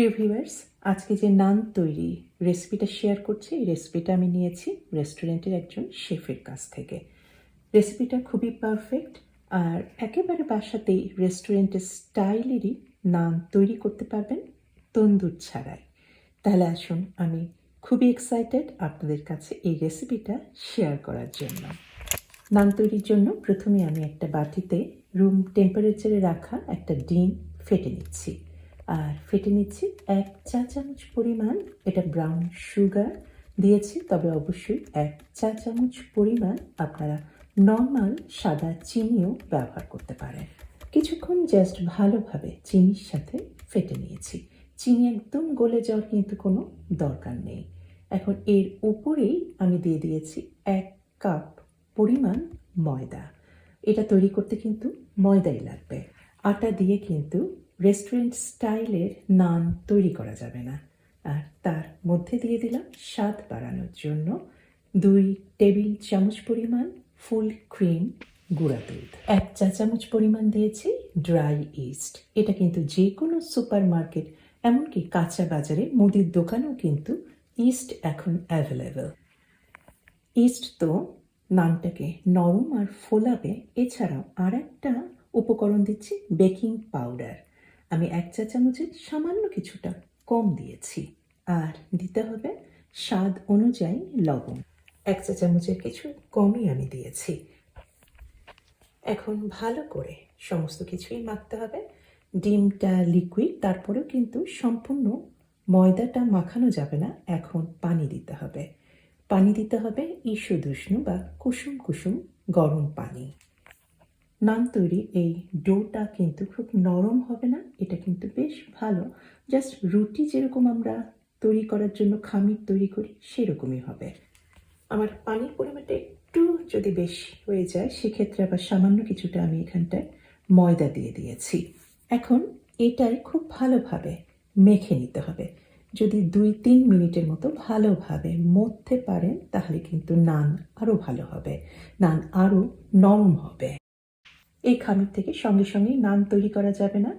প্রিয় ভিউয়ার্স, আজকে যে নান তৈরি রেসিপিটা শেয়ার করছি, এই রেসিপিটা আমি নিয়েছি রেস্টুরেন্টের একজন শেফের কাছ থেকে। রেসিপিটা খুবই পারফেক্ট আর একেবারে বাসাতেই রেস্টুরেন্টের স্টাইলেরই নান তৈরি করতে পারবেন তন্দুর ছাড়াই। তাহলে আসুন, আমি খুবই এক্সাইটেড আপনাদের কাছে এই রেসিপিটা শেয়ার করার জন্য। নান তৈরির জন্য প্রথমে আমি একটা বাটিতে রুম টেম্পারেচারে রাখা একটা ডিম ফেটে নিচ্ছি। আর ফেটে নিচ্ছি এক চা চামচ পরিমাণ। এটা ব্রাউন সুগার দিয়েছি, তবে অবশ্যই এক চা চামচ পরিমাণ আপনারা নর্মাল সাদা চিনিও ব্যবহার করতে পারেন। কিছুক্ষণ জাস্ট ভালোভাবে চিনির সাথে ফেটে নিয়েছি। চিনি একদম গলে যাওয়ার কিন্তু কোনো দরকার নেই। এখন এর উপরেই আমি দিয়ে দিয়েছি এক কাপ পরিমাণ ময়দা। এটা তৈরি করতে কিন্তু ময়দাই লাগবে। আটা দিয়ে কিন্তু রেস্টুরেন্ট স্টাইলের নান তৈরি করা যাবে না। আর তার মধ্যে দিয়ে দিলাম স্বাদ বাড়ানোর জন্য দুই টেবিল চামচ পরিমাণ ফুল ক্রিম গুঁড়া দুধ। এক চা চামচ পরিমাণ দিয়েছি ড্রাই ইস্ট। এটা কিন্তু যে কোনো সুপার মার্কেট এমনকি কাঁচা বাজারে মুদির দোকানেও কিন্তু ইস্ট এখন অ্যাভেলেবেল ইস্ট তো নানটাকে নরম আর ফোলাবে। এছাড়াও আর একটা উপকরণ দিচ্ছি বেকিং পাউডার। আমি এক চা চামচের সামান্য কিছুটা কম দিয়েছি। আর দিতে হবে স্বাদ অনুযায়ী লবণ। এক চা চামচের কিছু কমই আমি দিয়েছি। এখন ভালো করে সমস্ত কিছুই মাখতে হবে। ডিমটা লিকুইড তারপরেও কিন্তু সম্পূর্ণ ময়দাটা মাখানো যাবে না। এখন পানি দিতে হবে। পানি দিতে হবে ঈষদুষ্ণ বা কুসুম কুসুম গরম পানি। নান তৈরি এই ডোটা কিন্তু খুব নরম হবে না, এটা কিন্তু বেশ ভালো। জাস্ট রুটি যেরকম আমরা তৈরি করার জন্য খামির তৈরি করি, সেরকমই হবে। আমার পানির পরিমাণটা একটু যদি বেশি হয়ে যায়, সেক্ষেত্রে আবার সামান্য কিছুটা আমি এখানটায় ময়দা দিয়ে দিয়েছি। এখন এটাই খুব ভালোভাবে মেখে নিতে হবে। যদি দুই তিন মিনিটের মতো ভালোভাবে মধ্যে পারেন, তাহলে কিন্তু নান আরও ভালো হবে। নান আরও নরম হবে। এই খামির থেকে সঙ্গে সঙ্গেই নান তৈরি করা যাবে না।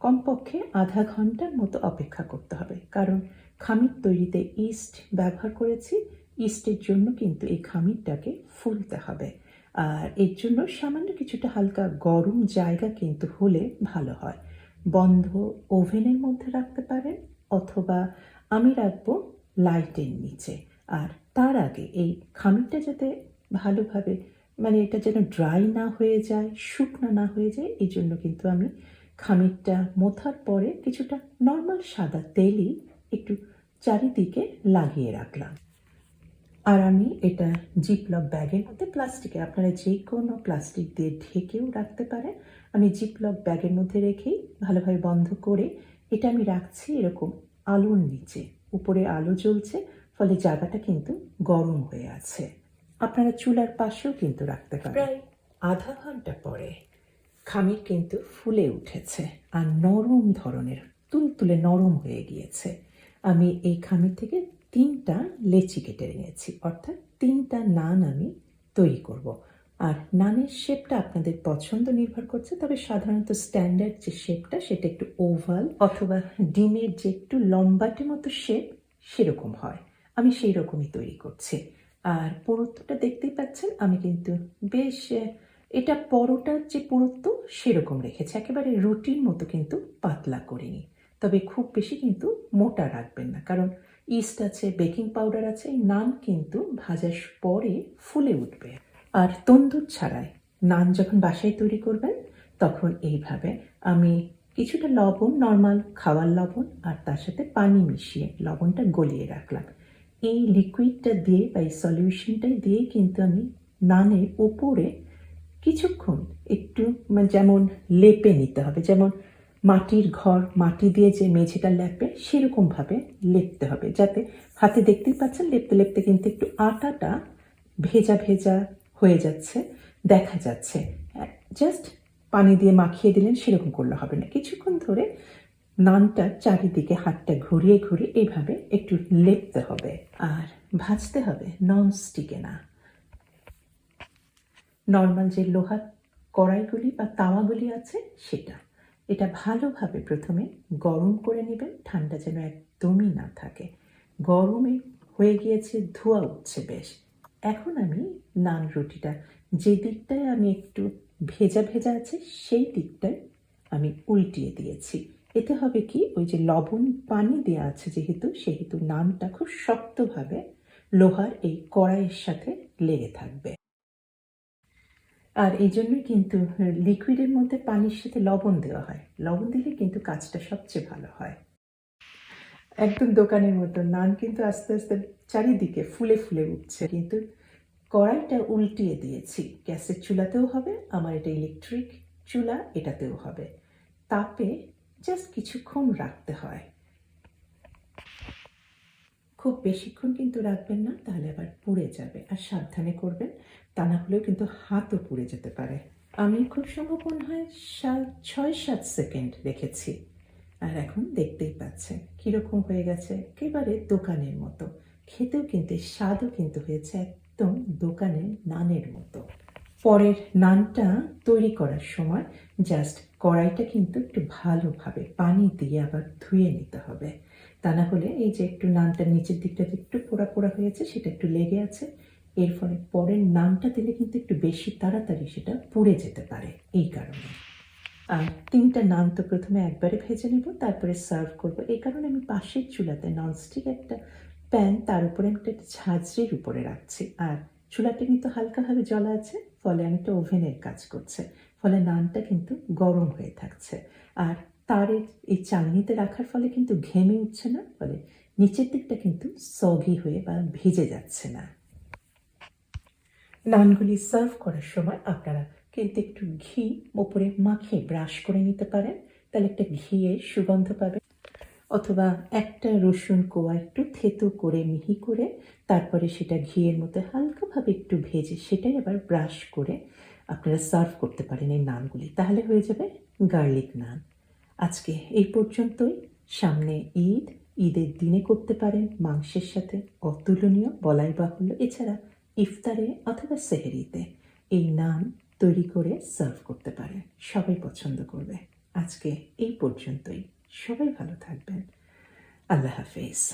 কমপক্ষে আধা ঘণ্টার মতো অপেক্ষা করতে হবে। কারণ খামির তৈরিতে ইস্ট ব্যবহার করেছি। ইস্টের জন্য কিন্তু এই খামিরটাকে ফুলতে হবে। আর এর জন্য সামান্য কিছুটা হালকা গরম জায়গা কিন্তু হলে ভালো হয়। বন্ধ ওভেনের মধ্যে রাখতে পারেন অথবা আমি রাখব লাইটের নিচে। আর তার আগে এই খামিরটা যাতে ভালোভাবে মানে এটা যেন ড্রাই না হয়ে যায়, শুকনো না হয়ে যায়, এই জন্য কিন্তু আমি খামিরটা মোথার পরে কিছুটা নর্মাল সাদা তেলই একটু চারিদিকে লাগিয়ে রাখলাম। আর আমি এটা জিপলক ব্যাগের মধ্যে, প্লাস্টিকে আপনারা যে কোনো প্লাস্টিক দিয়ে ঢেকেও রাখতে পারেন। আমি জিপলক ব্যাগের মধ্যে রেখেই ভালোভাবে বন্ধ করে এটা আমি রাখছি এরকম আলোর নিচে। উপরে আলো জ্বলছে, ফলে জায়গাটা কিন্তু গরম হয়ে আছে। আপনারা চুলার পাশেও কিন্তু রাখতে পারেন। আধা ঘণ্টা পরে খামির কিন্তু ফুলে উঠেছে আর নরম ধরনের, তুলতুলে নরম হয়ে গিয়েছে। আমি এই খামির থেকে তিনটা লেচি কেটে নিয়েছি, অর্থাৎ তিনটা নান আমি তৈরি করব। আর নানের শেপটা আপনাদের পছন্দ নির্ভর করছে, তবে সাধারণত স্ট্যান্ডার্ড যে শেপটা, সেটা একটু ওভাল অথবা ডিমের যে একটু লম্বাটে মতো শেপ, সেরকম হয়। আমি সেই রকমই তৈরি করছি। আর পুরুত্বটা দেখতেই পাচ্ছেন, আমি কিন্তু বেশ এটা পরোটার যে পুরুত্ব সেরকম রেখেছি। একেবারে রুটির মতো কিন্তু পাতলা করিনি। তবে খুব বেশি কিন্তু মোটা রাখবেন না। কারণ ইস্ট আছে, বেকিং পাউডার আছে নান কিন্তু ভাজার পরে ফুলে উঠবে। আর তন্দুর ছাড়াই নান যখন বাসায় তৈরি করবেন, তখন এইভাবে আমি কিছুটা লবণ, নর্মাল খাওয়ার লবণ আর তার সাথে পানি মিশিয়ে লবণটা গলিয়ে রাখলাম। এই লিকুইডটা দিয়ে বা এই সলিউশনটা দিয়ে কিন্তু আমি নানের উপরে কিছুক্ষণ একটু মানে যেমন লেপে নিতে হবে, যেমন মাটির ঘর, মাটি দিয়ে যে মেঝেটা লেপে সেরকমভাবে লেপতে হবে, যাতে হাতে দেখতেই পাচ্ছেন লেপতে লেপতে কিন্তু একটু আটাটা ভেজা ভেজা হয়ে যাচ্ছে, দেখা যাচ্ছে। জাস্ট পানি দিয়ে মাখিয়ে দিলেন সেরকম করলে হবে না। কিছুক্ষণ ধরে নানটা চারিদিকে হাতটা ঘুরিয়ে ঘুরিয়ে এইভাবে একটু লেপতে হবে। আর ভাজতে হবে নন স্টিকে না। নর্মাল যে লোহার কড়াইগুলি বা তাওয়াগুলি আছে, সেটা। এটা ভালোভাবে প্রথমে গরম করে নেবেন, ঠান্ডা যেন একদমই না থাকে। গরমে হয়ে গিয়েছে, ধোয়া উঠছে বেশ। এখন আমি নান রুটিটা, যে দিকটায় আমি একটু ভেজা ভেজা আছে, সেই দিকটায় আমি উল্টিয়ে দিয়েছি। এতে হবে কি? ওই যে লবণ পানি দেওয়া আছে যেহেতু, সেহেতু নানটা খুব শক্তভাবে লোহার এই কড়াইয়ের সাথে লেগে থাকবে। আর এই জন্যই কিন্তু লিকুইডের মধ্যে পানির সাথে লবণ দেওয়া হয়। লবণ দিলে কিন্তু কাজটা সবচেয়ে ভালো হয়। একদম দোকানের মতো নান কিন্তু আস্তে আস্তে চারিদিকে ফুলে ফুলে উঠছে। কিন্তু কড়াইটা উল্টিয়ে দিয়েছি। গ্যাসের চুলাতেও হবে, আমার এটা ইলেকট্রিক চুলা এটাতেও হবে। তাপে জাস্ট কিছুক্ষণ রাখতে হয়। খুব বেশিক্ষণ কিন্তু রাখবেন না, তাহলে আবার পুড়ে যাবে। আর সাবধানে করবেন, তা না হলেও কিন্তু হাতও পুড়ে যেতে পারে। আমি খুব সম্ভব মনে হয় সাত, ছয়, সাত সেকেন্ড রেখেছি। আর এখন দেখতেই পাচ্ছেন, কীরকম হয়ে গেছে। একেবারে দোকানের মতো। খেতেও কিন্তু, স্বাদও কিন্তু হয়েছে একদম দোকানের নানের মতো। পরের নানটা তৈরি করার সময় জাস্ট কড়াইটা কিন্তু একটু ভালোভাবে পানি দিয়ে আবার ধুয়ে নিতে হবে। তা না হলে এই যে একটু নানটা নিচের দিকটা একটু পোড়া পোড়া হয়েছে সেটা একটু লেগে আছে। এর ফলে পরের নানটা দিলে কিন্তু একটু বেশি তাড়াতাড়ি সেটা পুড়ে যেতে পারে এই কারণে। আর তিনটা নান তো প্রথমে একবারে ভেজে নেব, তারপরে সার্ভ করব। এই কারণে আমি পাশের চুলাতে ননস্টিক একটা প্যান, তার উপরে আমি একটা ঝাঁঝরির উপরে রাখছি। আর চুলাটা কিন্তু হালকাভাবে জ্বলা আছে, ফলে আমি একটা ওভেনের কাজ করছে। ফলে নানটা কিন্তু গরম হয়ে থাকছে। আর তার এই- চালনিতে রাখার ফলে কিন্তু ঘেমে উঠছে না, ফলে নিচের দিকটা কিন্তু সগি হয়ে বা ভেজে যাচ্ছে না। নানগুলি সার্ভ করার সময় আপনারা কিন্তু একটু ঘি ওপরে মাখিয়ে ব্রাশ করে নিতে পারেন। তাহলে একটা ঘিয়ের সুগন্ধ পাবে অথবা একটা রসুন কোয়া একটু থেতো করে মিহি করে তারপরে সেটা ঘিয়ের মধ্যে হালকাভাবে একটু ভেজে সেটাই আবার ব্রাশ করে আপনারা সার্ভ করতে পারেন এই নানগুলি। তাহলে হয়ে যাবে গার্লিক নান। আজকে এই পর্যন্তই। সামনে ঈদ। ঈদের দিনে করতে পারেন মাংসের সাথে অতুলনীয়, বলাই বাহুল্য। এছাড়া ইফতারে অথবা সেহেরিতে এই নান তৈরি করে সার্ভ করতে পারেন। সবাই পছন্দ করবে। আজকে এই পর্যন্তই। সবাই ভালো থাকবেন। আল্লাহ হাফেজ।